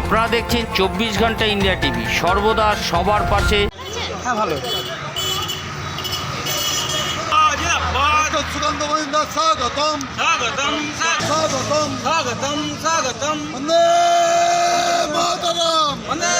আপনারা দেখছেন চব্বিশ ঘণ্টা ইন্ডিয়া টিভি। সর্বদা সবার পাশে হ্যাঁ ভালো। সুগন্ধ গোবিন্দা স্বাগতম। স্বাগতম স্বাগতম। স্বাগতম স্বাগতম। বন্দে মাতরম। বন্দে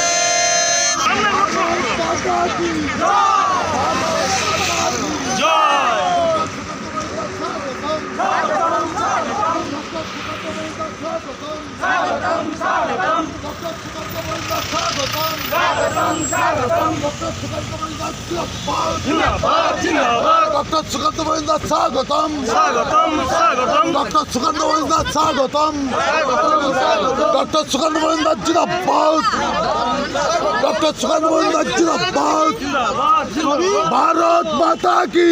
ভারত মাতা কি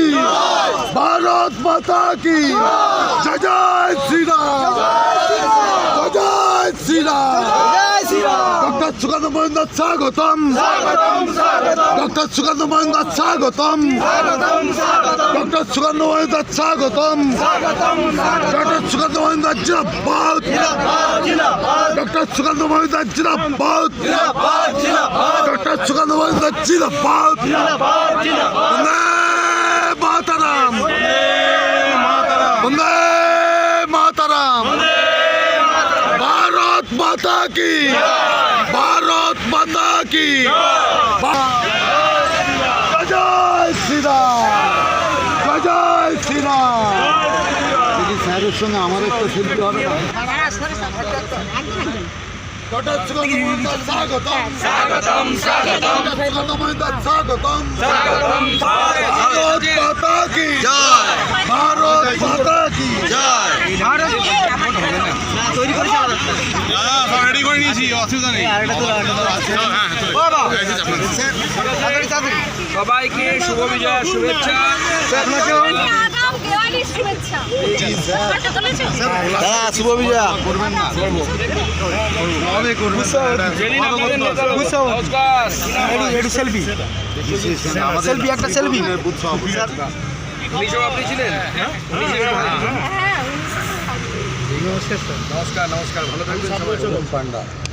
ভারত মাতা কি জয় জয় শ্রীরাম জয় শ্রীরাম ডক্টর সুগন্ধ গোবিন্দা স্বাগতম ডক্টর সুগন্ধ গোবিন্দা স্বাগতম ডক্টর সুগন্ধ গোবিন্দা স্বাগতম ডক্টর সুগন্ধ গোবিন্দা জিন্দাবাদ ডক্টর সুগন্ধ গোবিন্দা জিন্দাবাদ ডক্টর গোবিন্দা জিন্দাবাদ বন্দে মাতারাম বন্দে মাতারাম ভারত মাতা কি? ভারত মাতা কি? জয় শ্রীরাম। জয় শ্রীরাম। স্যারের সঙ্গে আমার একটা শিল্পী হবে স্বাগতম। স্বাগতম স্বাগতম। স্বাগতম স্বাগতম ভারত মাতা কি ভারত মাতা কি রেডি করে নিয়েছি অসুবিধা নেই সবাইকে শুভ বিজয় শুভেচ্ছা সেলফি একটা সেলফি আপনি ছিলেন? হ্যাঁ নমস্কার নমস্কার ভালো থাকবেন পান্ডা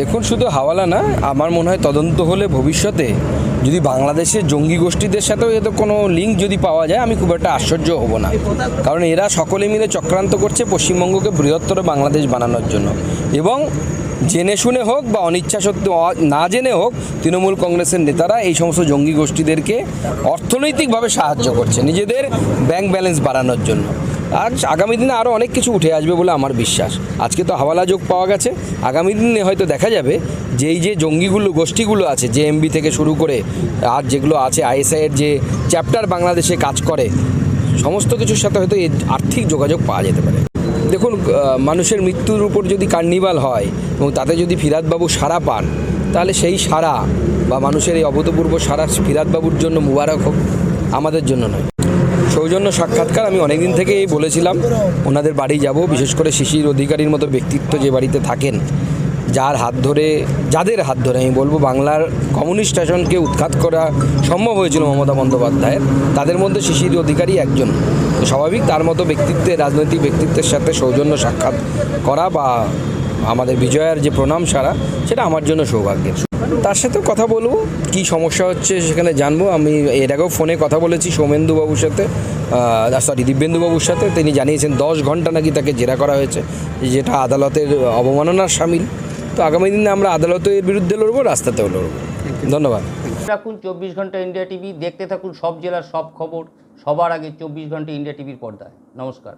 দেখুন, শুধু হাওয়ালা না, আমার মনে হয় তদন্ত হলে ভবিষ্যতে যদি বাংলাদেশের জঙ্গি গোষ্ঠীদের সাথেও এত কোনো লিঙ্ক যদি পাওয়া যায়, আমি খুব একটা আশ্চর্য হব না। কারণ এরা সকলে মিলে চক্রান্ত করছে পশ্চিমবঙ্গকে বৃহত্তর বাংলাদেশ বানানোর জন্য। এবং জেনে শুনে হোক বা অনিচ্ছা সত্ত্বেও না জেনে হোক, তৃণমূল কংগ্রেসের নেতারা এই সমস্ত জঙ্গি গোষ্ঠীদেরকে অর্থনৈতিকভাবে সাহায্য করছে নিজেদের ব্যাংক ব্যালেন্স বাড়ানোর জন্য। আর আগামী দিনে আরও অনেক কিছু উঠে আসবে বলে আমার বিশ্বাস। আজকে তো হাওয়ালা যোগ পাওয়া গেছে। আগামী দিনে হয়তো দেখা যাবে যে এই যে জঙ্গিগুলো, গোষ্ঠীগুলো আছে যে এমবি থেকে শুরু করে আর যেগুলো আছে আইএসআইয়ের যে চ্যাপ্টার বাংলাদেশে কাজ করে, সমস্ত কিছুর সাথে হয়তো আর্থিক যোগাযোগ পাওয়া যেতে পারে। দেখুন মানুষের মৃত্যুর উপর যদি কার্নিভাল হয় এবং তাতে যদি ফিরাদবাবু সারা পান, তাহলে সেই সারা বা মানুষের এই অভূতপূর্ব সারা ফিরাদবাবুর জন্য মুবারক হোক, আমাদের জন্য নয়। সৌজন্য সাক্ষাৎকার আমি অনেকদিন থেকেই বলেছিলাম, ওনাদের বাড়ি যাব, বিশেষ করে শিশির অধিকারীর মতো ব্যক্তিত্ব যে বাড়িতে থাকেন, যার হাত ধরে, যাদের হাত ধরে আমি বলব বাংলার কমিউনিস্ট শাসনকে উৎখাত করা সম্ভব হয়েছিল মমতা বন্দ্যোপাধ্যায়ের, তাদের মধ্যে শিশির অধিকারী একজন। স্বাভাবিক তার মতো ব্যক্তিত্বের, রাজনৈতিক ব্যক্তিত্বের সাথে সৌজন্য সাক্ষাৎ করা বা আমাদের বিজয়ার যে প্রণাম সারা, সেটা আমার জন্য সৌভাগ্যের। তার সাথে কথা বলব। কি সমস্যা হচ্ছে সেখানে জানব। আমি এর আগেও ফোনে কথা বলেছি সৌমেন্দুবাবুর সাথে সরি দিব্যেন্দুবাবুর সাথে। তিনি জানিয়েছেন দশ ঘণ্টা নাকি তাকে জেরা করা হয়েছে, যেটা আদালতের অবমাননার সামিল। তো আগামী দিনে আমরা আদালতের বিরুদ্ধে লড়বো, রাস্তাতেও লড়বো। ধন্যবাদ। রাখুন চব্বিশ ঘণ্টা ইন্ডিয়া টিভি, দেখতে থাকুন সব জেলার সব খবর। সবার আগে চব্বিশ ঘণ্টা ইন্ডিয়া টিভির পর্দায়। নমস্কার।